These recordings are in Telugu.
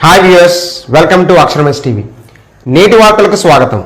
హాయ్ వ్యూయర్స్ వెల్కమ్ టు అక్షరమస్ టీవీ నేటి వార్తలకు స్వాగతం.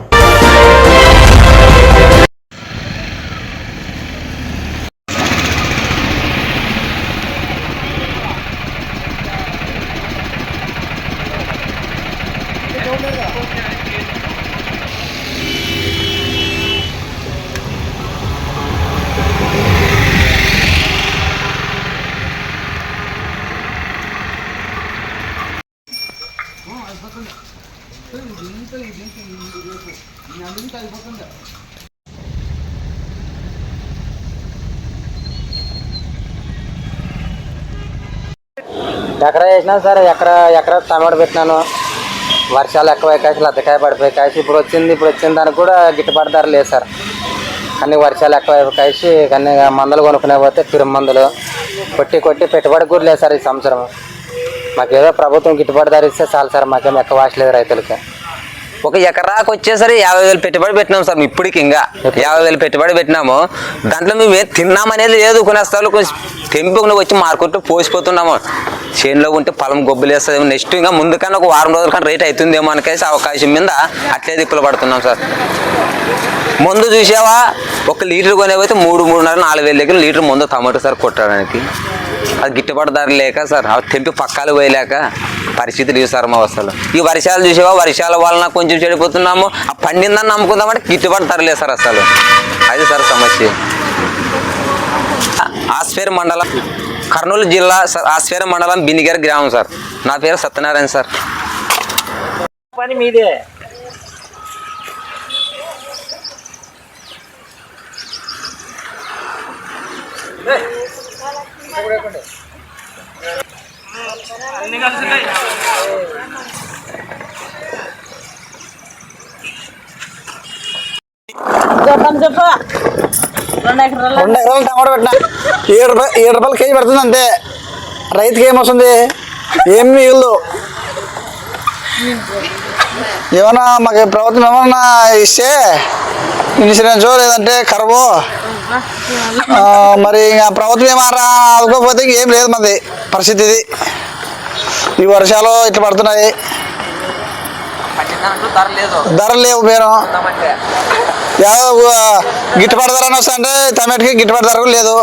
ఎకరా వేసినా సరే ఎకరా ఎకరా టమాటో పెట్టినాను. వర్షాలు ఎక్కువ కాసి లద్దకాయ పడిపోయి కాసి. ఇప్పుడు వచ్చింది ఇప్పుడు వచ్చిన దానికి కూడా గిట్టుబాటు ధర లేదు సార్. కానీ వర్షాలు ఎక్కువ కాసి కానీ మందులు కొనుక్కునే పోతే తిరుమందులు మందులు కొట్టి కొట్టి పెట్టుబడి కూడా లేదు సార్ ఈ సంవత్సరం. మాకేదో ప్రభుత్వం గిట్టుబాటు ధర ఇస్తే చాలు సార్ మాకేం ఎక్కువ వాసి లేదు రైతులకి. ఒక ఎకరాకు వచ్చేసరి యాభై వేలు పెట్టుబడి పెట్టినాం సార్ ఇప్పటికి ఇంకా. యాభై వేలు పెట్టుబడి పెట్టినాము. దాంట్లో మేము ఏం తిన్నామనేది లేదు కొనేస్తాలు కొంచెం తెంపుకుని వచ్చి మార్కెట్లో పోసిపోతున్నాము. చేనులో ఉంటే పొలం గొబ్బులు వేస్తుంది నెక్స్ట్ ఇంకా ముందు కన్నా ఒక వారం రోజుల కన్నా రేట్ అవుతుందేమో అనేసి అవకాశం మీద అట్లే దిక్కులు పడుతున్నాం సార్. ముందు చూసావా? ఒక లీటర్ కొనేపోతే మూడు మూడున్నర నాలుగు వేల దగ్గర లీటర్ ముందు టమాటో సార్ కొట్టడానికి. అది గిట్టుబాటు ధర లేక సార్ తెంపి పక్కాలు పోయలేక పరిస్థితులు ఇవి సార్ మా వస్తాలు ఈ వర్షాలు చూసేవా? వర్షాల వలన కొంచెం చెడిపోతున్నాము. ఆ పండిందని నమ్ముకుందామంటే గిట్టుబాటు ధర లేదు సార్ అసలు. అది సార్ సమస్య. ఆస్ఫేర్ మండలం కర్నూలు జిల్లా సార్ ఆస్పేర్ మండలం బినిగర్ గ్రామం సార్. నా పేరు సత్యనారాయణ సార్. పని మీదే. చెప్పండి చెప్పు. రెండు ఎకరాలు. రెండు ఎకరాలు టమాటో పెట్టిన. ఏడు రూపాయలు ఏడు రూపాయలు కేజీ పడుతుంది అంతే. రైతుకి ఏమొస్తుంది ఏం మిగులు ఏమన్నా మాకు ప్రభుత్వం ఏమన్నా ఇస్తే ఇన్సూరెన్స్ లేదంటే కరువు? మరి ఇంకా ప్రభుత్వం ఏమారా ఆదుకోకపోతే ఇంకేం లేదు మంది పరిస్థితి ఇది. ఈ వర్షాలు ఇట్లా పడుతున్నాయి. ధర ధరలు లేవు పేరు గిట్టుబాటు ధర అని వస్తుంటే టమాటాకి గిట్టుబాటు ధర లేదు.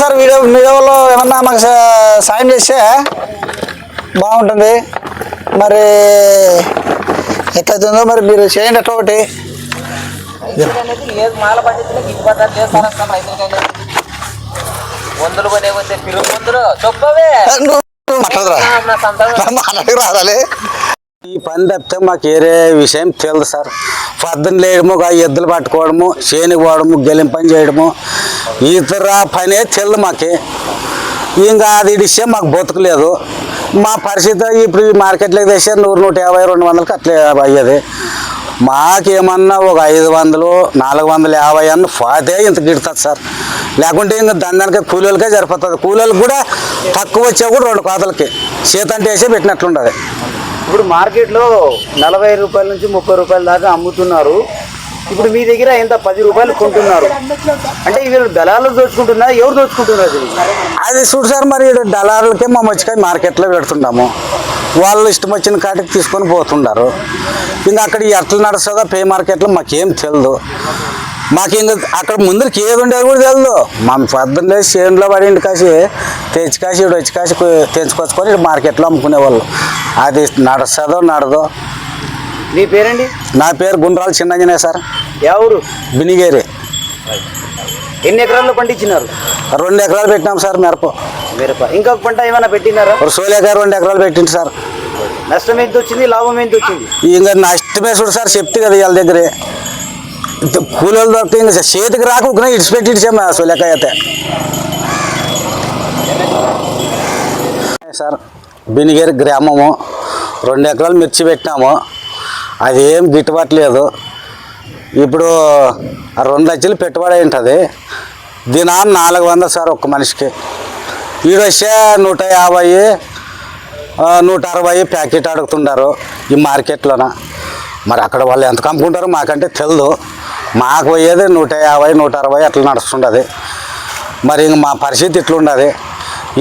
సార్ వీడియో వీడియోలో ఏమన్నా మాకు సాయం చేస్తే బాగుంటుంది. మరి ఎట్లయితుందో మరి మీరు చేయండి ఎట్లా ఒకటి. ఈ పని తప్పితే మాకు ఏరే విషయం తెలియదు సార్. పొద్దున్న లేయడము ఒక ఎద్దులు పట్టుకోవడము చేనికి పోవడము గెలిం పని చేయడము ఇతర పనే తెలియదు మాకి. ఇంకా అది ఇడిస్తే మాకు బతుకులేదు. మా పరిస్థితి ఇప్పుడు ఈ మార్కెట్లోకి తెచ్చే నూరు నూట యాభై రెండు వందలకి అట్లే అయ్యేది. మాకేమన్నా ఒక ఐదు వందలు నాలుగు వందల యాభై అన్న ఫాతే ఇంత గిడుతుంది సార్. లేకుంటే ఇంకా దందానికి కూలీలకే సరిపోతుంది. కూలీలకు కూడా తక్కువ వచ్చా కూడా రెండు కోతలకి చేతంటే వేసే పెట్టినట్లుండదు. ఇప్పుడు మార్కెట్లో నలభై రూపాయల నుంచి ముప్పై రూపాయల దాకా అమ్ముతున్నారు. ఇప్పుడు మీ దగ్గర ఎంత? పది రూపాయలు కొంటున్నారు. అంటే వీళ్ళు దళాలు దోచుకుంటున్నారు ఎవరు దోచుకుంటున్నారు అది? చూడు సార్ మరి దళాలకే దళారులకే మా మచ్చికాయ మార్కెట్లో పెడుతున్నాము. వాళ్ళు ఇష్టం వచ్చిన కాటికి తీసుకొని పోతుండారు. ఇంకా అక్కడ ఎట్లా నడుస్తుందో పే మార్కెట్లో మాకేం తెలియదు మాకు ఇంకా అక్కడ ముందరికి ఏది ఉండేది కూడా తెలియదు మా పొద్దున్న లేచి చేనులో పడి ఇంటి కాసి తెచ్చి కాసి ఇటు వచ్చి కాసి తెచ్చుకొచ్చుకొని తెంచుకొచ్చుకొని మార్కెట్లో అమ్ముకునేవాళ్ళు. అది నడుస్తుందో నడదో. మీ పేరండి? నా పేరు గుండ్రాలు చిన్నంజనే సార్. ఎవరు బినిగేరి. ఎన్ని ఎకరాల్లో పండించినారు? రెండు ఎకరాలు పెట్టినాం సార్ మిరప. మిరప. ఇంకొక పంట ఏమైనా పెట్టినారా? ఒక సోలేక రెండు ఎకరాలు పెట్టింది సార్. నష్టం ఎంత వచ్చింది? లాభం ఎంత వచ్చింది? ఇంకా నష్టమే చూడు సార్ చెప్తే కదా వాళ్ళ దగ్గరే. కూలీలు దొరికితే ఇంకా చేతికి రాకుండా ఇడిచిపెట్టి ఇడిచాము అసలు లెక్క అయితే. సార్ బినిగేరి గ్రామము. రెండు ఎకరాలు మిర్చి పెట్టినాము. అదేం గిట్టుబాటు లేదు ఇప్పుడు రెండు లక్షలు పెట్టుబడి ఉంటుంది దినాన్ని నాలుగు వందలు సార్ ఒక్క మనిషికి. ఈడొస్తే నూట యాభై నూట అరవై ప్యాకెట్ అడుగుతుంటారు ఈ మార్కెట్లోన. మరి అక్కడ వాళ్ళు ఎంత కమ్ముకుంటారో మాకంటే తెలియదు మాకు పోయేది నూట యాభై నూట అరవై అట్లా నడుస్తుండదు. మరి ఇంక మా పరిస్థితి ఇట్లుండదు.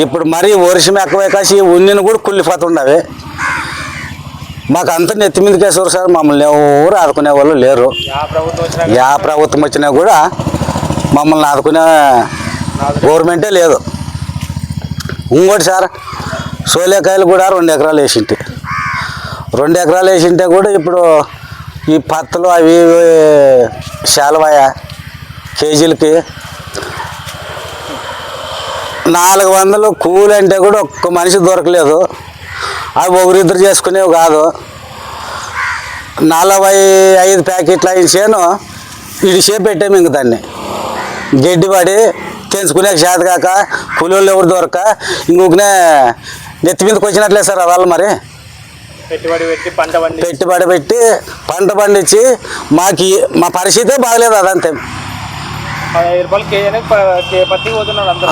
ఇప్పుడు మరీ వర్షం ఎక్కువ కాసి ఉన్నిని కూడా కుళ్ళిపోతుండవి మాకు అంత నెత్తి మీదకి వేసారు సార్. మమ్మల్ని ఎవరు ఆదుకునే వాళ్ళు లేరు. యా ప్రభుత్వం వచ్చినా కూడా మమ్మల్ని ఆదుకునే గవర్నమెంటే లేదు. ఇంకోటి సార్ సోలేకాయలు కూడా రెండు ఎకరాలు వేసింటి. రెండు ఎకరాలు వేసింటే కూడా ఇప్పుడు ఈ పత్తులు అవి శాలవాయ కేజీలకి నాలుగు వందలు కూలి అంటే కూడా ఒక్క మనిషి దొరకలేదు. అవి ఒకరిద్దరు చేసుకునేవి కాదు. నలభై ఐదు ప్యాకెట్లు అయిన ఇడిసే పెట్టాము ఇంక దాన్ని. గడ్డి పడి తెంచుకునే చేత కాక కూలీళ్ళు ఎవరు దొరక ఇంకొకనే నెత్తి మీదకి వచ్చినట్లే సార్ వాళ్ళు మరి. పెట్టుబడి పెట్టి పంట పండి పెట్టుబడి పెట్టి పంట పండించి మాకు మా పరిస్థితే బాగలేదు అదంతే. పదహైదు రూపాయలు కేజీ అనేది ప- కే- పత్తికి పోతున్నారు అందరూ.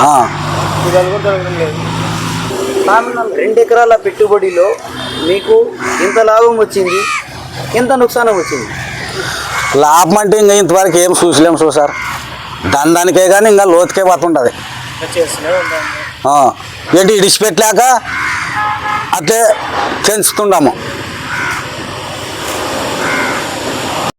లేదు రెండు ఎకరాల పెట్టుబడిలో మీకు ఎంత లాభం వచ్చింది? ఎంత నుక్సానం వచ్చింది? లాభం అంటే ఇంకా ఇంతవరకు ఏం చూసలేము చూ సార్. దందానికే కానీ ఇంకా లోతుకే పోతుంటుంది. ఏంటి ఇడిచిపెట్టలేక అట్లే పెంచుతున్నాము